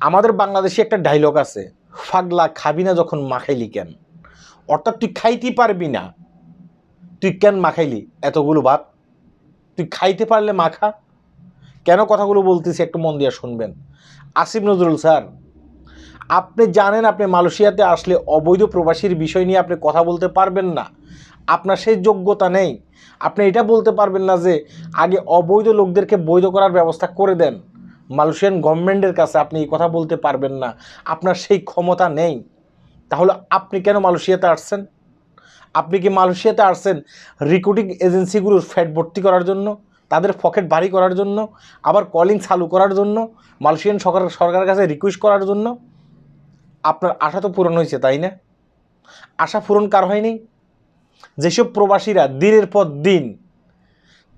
আমাদের বাংলাদেশে একটা ডায়লগ আছে, ফাগলা খাবি না যখন মাখাইলি কেন? অর্থাৎ তুই খাইতে পারবি না। তুই কেন মাখাইলি? এতগুলো ভাত। তুই খাইতে পারলে মাখা। কেন কথাগুলো বলতেছি একটু মন দিয়ে শুনবেন। আসিফ নজরুল, স্যার, আপনি জানেন আপনি মালয়েশিয়াতে আসলে অবৈধ প্রবাসীর বিষয় নিয়ে আপনি কথা বলতে পারবেন না। আপনার সেই যোগ্যতা নেই। আপনি এটা বলতে পারবেন না যে আগে অবৈধ লোকদেরকে বৈধ করার ব্যবস্থা করে দেন। মালয়েশিয়ান গভর্নমেন্টের কাছে আপনি এই কথা বলতে পারবেন না। আপনার সেই ক্ষমতা নেই। তাহলে আপনি কেন মালয়েশিয়াতে আসছেন? আপনি কি মালয়েশিয়াতে আসছেন রিক্রুটিং এজেন্সিগুলোর ফ্যাট ভর্তি করার জন্য, তাদের পকেট ভারী করার জন্য, আবার কলিং চালু করার জন্য, মালয়েশিয়ান সরকার, সরকারের কাছে রিকোয়েস্ট করার জন্য? আপনার আশা তো পূরণ হয়েছে, তাই না? আশা পূরণ কার হয়নি? যেসব প্রবাসীরা দিনের পর দিন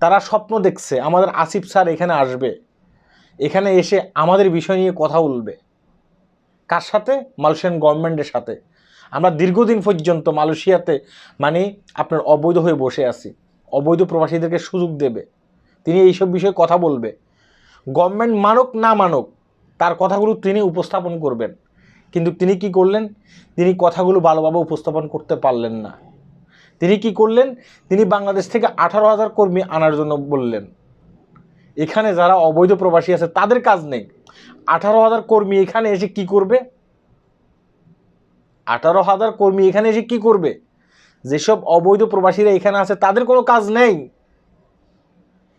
তারা স্বপ্ন দেখছে, আমাদের আসিফ স্যার এখানে আসবে। এখানে এসে আমাদের বিষয় নিয়ে কথা বলবে। কার সাথে? মালয়েশিয়ান গভর্নমেন্টের সাথে। আমরা দীর্ঘদিন পর্যন্ত মালয়েশিয়াতে মানে আপনার অবৈধ হয়ে বসে আছি। অবৈধ প্রবাসীদেরকে সুযোগ দেবে। তিনি এইসব বিষয়ে কথা বলবে। গভর্নমেন্ট মানক না মানক তার কথাগুলো তিনি উপস্থাপন করবেন। কিন্তু তিনি কি করলেন? তিনি কথাগুলো ভালোভাবে উপস্থাপন করতে পারলেন না। তিনি কি করলেন? তিনি বাংলাদেশ থেকে আঠারো হাজার কর্মী আনার জন্য বললেন। এখানে যারা অবৈধ প্রবাসী আছে, তাদের কাজ নেই। আঠারো হাজার কর্মী এখানে এসে কি করবে? আঠারো হাজার কর্মী এখানে এসে কি করবে? যেসব অবৈধ প্রবাসীরা এখানে আছে, তাদের কোনো কাজ নেই।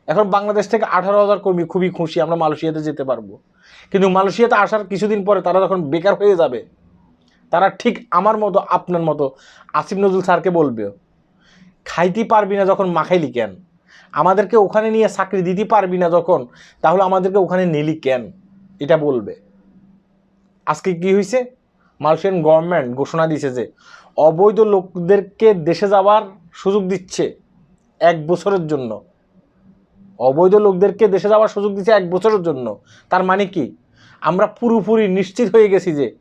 এখন বাংলাদেশ থেকে আঠারো হাজার কর্মী খুবই খুশি, আমরা মালয়েশিয়াতে যেতে পারব। কিন্তু মালয়েশিয়াতে আসার কিছুদিন পরে তারা যখন বেকার হয়ে যাবে। তারা ঠিক আমার মতো, আপনার মতো, আসিফ নজরুল স্যারকে বলবে, খাইতে পারবি না যখন মাখাইলি কেন? আমাদেরকে ওখানে নিয়ে চাকরি দিতে পারবি না যখন, তাহলে আমাদেরকে ওখানে নিলি কেন? এটা বলবে। আজকে কি হয়েছে মালয়েশিয়ান গভর্নমেন্ট ঘোষণা দিয়েছে যে, অবৈধ লোকদেরকে দেশে যাওয়ার সুযোগ দিচ্ছে এক বছরের জন্য। অবৈধ লোকদেরকে দেশে যাওয়ার সুযোগ দিচ্ছে এক বছরের জন্য। তার মানে কি? আমরা পুরোপুরি নিশ্চিত হয়ে গেছি যে,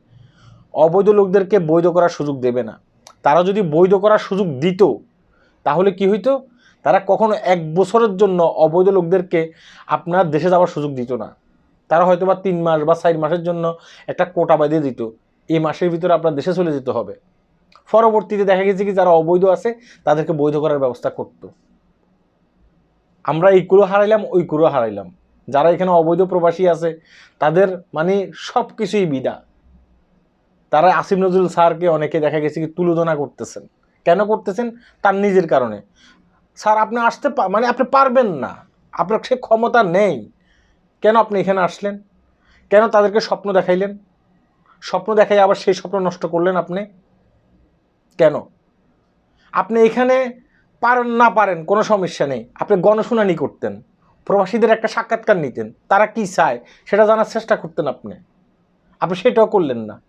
অবৈধ লোকদেরকে বৈধ করার সুযোগ দেবে না। তারা যদি বৈধ করার সুযোগ দিত, তাহলে কি হইতো? তারা কখনো এক বছরের জন্য অবৈধ লোকদেরকে আপনার দেশে যাওয়ার সুযোগ দিত না। তারা হয়তো বা তিন মাস বা চার মাসের জন্য একটা কোটা বাঁধিয়ে দিত। এই মাসের ভিতরে আপনার দেশে চলে যেতে হবে। পরবর্তীতে দেখা গেছে কি যারা অবৈধ আছে, তাদেরকে বৈধ করার ব্যবস্থা করতো। আমরা এই কুড়ো হারাইলাম, ওই কুড়ো হারাইলাম। যারা এখানে অবৈধ প্রবাসী আছে, তাদের মানে সব কিছুই বিদা। তারা আসিম নজরুল স্যারকে অনেকে দেখা গেছে কি তুলোধনা করতেছেন। কেন করতেছেন? তার নিজের কারণে। স্যার, আপনি আসতে মানে আপনি পারবেন না। আপনার সে ক্ষমতা নেই। কেন আপনি এখানে আসলেন? কেন তাদেরকে স্বপ্ন দেখাইলেন? স্বপ্ন দেখাই আবার সেই স্বপ্ন নষ্ট করলেন আপনি? কেন? আপনি এখানে পারেন না পারেন, কোনো সমস্যা নেই। আপনি গণশুনানি করতেন। প্রবাসীদের একটা সাক্ষাৎকার নিতেন। তারা কি চায়, সেটা জানার চেষ্টা করতেন আপনি। আপনি সেটাও করলেন না।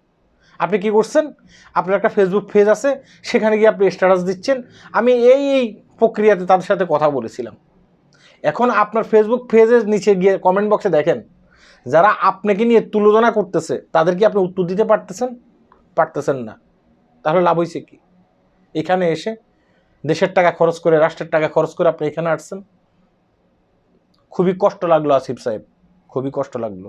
আপনি কি করছেন? আপনার একটা ফেসবুক পেজ আছে, সেখানে গিয়ে আপনি স্ট্যাটাস দিচ্ছেন। আমি এই এই প্রক্রিয়াতে তাদের সাথে কথা বলেছিলাম। এখন আপনার ফেসবুক পেজের নিচে গিয়ে কমেন্ট বক্সে দেখেন, যারা আপনাকে নিয়ে তুলনা করতেছে, তাদের কি আপনি উত্তর দিতে পারতেছেন? পারতেছেন না। তাহলে লাভ হয়েছে কি? এখানে এসে দেশের টাকা খরচ করে, রাষ্ট্রের টাকা খরচ করে আপনি এখানে আসছেন? খুবই কষ্ট লাগল আসিফ সাহেব, খুবই কষ্ট লাগল।